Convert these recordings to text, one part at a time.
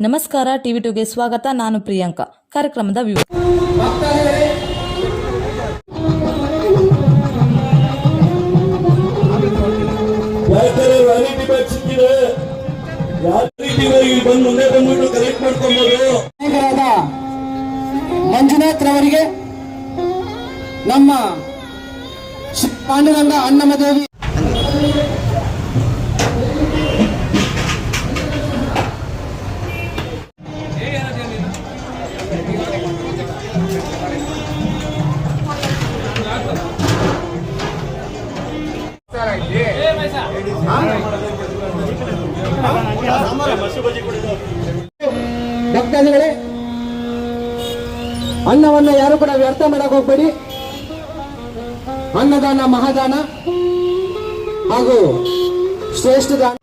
ನಮಸ್ಕಾರ ಟಿವಿ ಟುಗೆ ಸ್ವಾಗತ. ನಾನು ಪ್ರಿಯಾಂಕಾ. ಕಾರ್ಯಕ್ರಮದ ವಿವ ಮಂಜುನಾಥ್ ರವರಿಗೆ ನಮ್ಮ ಪಾಂಡುರಂಗ ಅಣ್ಣಮದೇವಿ ಭಕ್ತಾದಿಗಳೇ ಅನ್ನವನ್ನ ಯಾರು ಕೂಡ ವ್ಯರ್ಥ ಮಾಡಕ್ ಹೋಗ್ಬೇಡಿ. ಅನ್ನದಾನ ಮಹಾದಾನ ಹಾಗೂ ಶ್ರೇಷ್ಠ ದಾನ.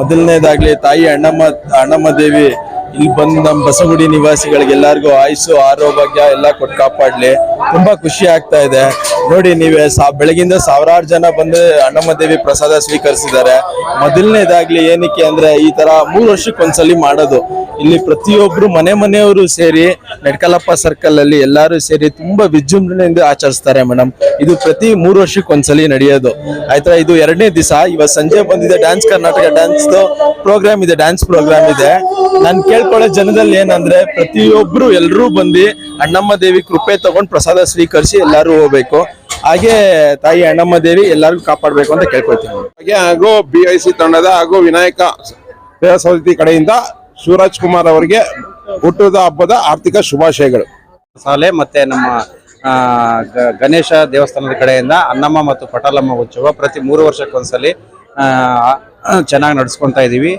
ಮೊದಲನೇದಾಗ್ಲಿ ತಾಯಿ ಅಣ್ಣಮ್ಮ ಅಣ್ಣಮ್ಮ ದೇವಿ, ಇಲ್ಲಿ ಬಂದು ನಮ್ಮ ಬಸಗುಡಿ ನಿವಾಸಿಗಳಿಗೆ ಎಲ್ಲರಿಗೂ ಆಯುಸ್ಸು, ಆರೋಗ್ಯ, ಎಲ್ಲ ಕೊಟ್ಟು ಕಾಪಾಡ್ಲಿ. ತುಂಬಾ ಖುಷಿ ಆಗ್ತಾ ಇದೆ. ನೋಡಿ, ನೀವೇ ಬೆಳಗಿಂದ ಸಾವಿರಾರು ಜನ ಬಂದು ಅಣ್ಣಮ್ಮ ದೇವಿ ಪ್ರಸಾದ ಸ್ವೀಕರಿಸಿದ್ದಾರೆ. ಮೊದಲನೇದಾಗ್ಲಿ ಏನಕ್ಕೆ ಅಂದ್ರೆ ಈ ತರ ಮೂರು ವರ್ಷಕ್ಕೊಂದ್ಸಲಿ ಮಾಡೋದು. ಇಲ್ಲಿ ಪ್ರತಿಯೊಬ್ರು ಮನೆ ಮನೆಯವರು ಸೇರಿ, ನೆಡ್ಕಲಪ್ಪ ಸರ್ಕಲ್ ಅಲ್ಲಿ ಎಲ್ಲರೂ ಸೇರಿ ತುಂಬಾ ವಿಜೃಂಭಣೆಯಿಂದ ಆಚರಿಸ್ತಾರೆ ಮೇಡಮ್. ಇದು ಪ್ರತಿ ಮೂರು ವರ್ಷಕ್ಕೊಂದ್ಸಲಿ ನಡೆಯೋದು. ಆಯ್ತಾ, ಇದು ಎರಡನೇ ದಿವಸ. ಇವತ್ತು ಸಂಜೆ ಬಂದಿದೆ ಡ್ಯಾನ್ಸ್ ಕರ್ನಾಟಕ ಡ್ಯಾನ್ಸ್ ಪ್ರೋಗ್ರಾಮ್ ಇದೆ ಡ್ಯಾನ್ಸ್ ಪ್ರೋಗ್ರಾಮ್ ಇದೆ. ನಾನು ಕೇಳ್ಕೊಳ್ಳೋ ಜನದಲ್ಲಿ ಏನಂದ್ರೆ ಪ್ರತಿಯೊಬ್ರು ಎಲ್ಲರೂ ಬಂದು ಅಣ್ಣಮ್ಮ ದೇವಿ ಕೃಪೆ ತಗೊಂಡು ಪ್ರಸಾದ ಸ್ವೀಕರಿಸಿ ಎಲ್ಲರೂ ಹೋಗ್ಬೇಕು. ಹಾಗೆ ತಾಯಿ ಅಣ್ಣಮ್ಮ ದೇವಿ ಎಲ್ಲರಿಗೂ ಕಾಪಾಡಬೇಕು ಅಂತ ಕೇಳ್ಕೊಳ್ತೀನಿ. ಹಾಗೆ ಹಾಗೂ ಬಿ ಐ ಸಿ ತಂಡದ ಹಾಗೂ ವಿನಾಯಕ ಸಮಿತಿ ಕಡೆಯಿಂದ ಶಿವರಾಜ್ ಕುಮಾರ್ ಅವರಿಗೆ ಹುಟ್ಟುದ ಹಬ್ಬದ ಆರ್ಥಿಕ ಶುಭಾಶಯಗಳು. ಶಾಲೆ ಮತ್ತೆ ನಮ್ಮ ಗಣೇಶ ದೇವಸ್ಥಾನದ ಕಡೆಯಿಂದ ಅನ್ನಮ್ಮ ಮತ್ತು ಪಟಾಲಮ್ಮ ಉತ್ಸವ ಪ್ರತಿ ಮೂರು ವರ್ಷಕ್ಕೊಂದ್ಸಲಿ ಚೆನ್ನಾಗಿ ನಡೆಸ್ಕೊತಾ ಇದೀವಿ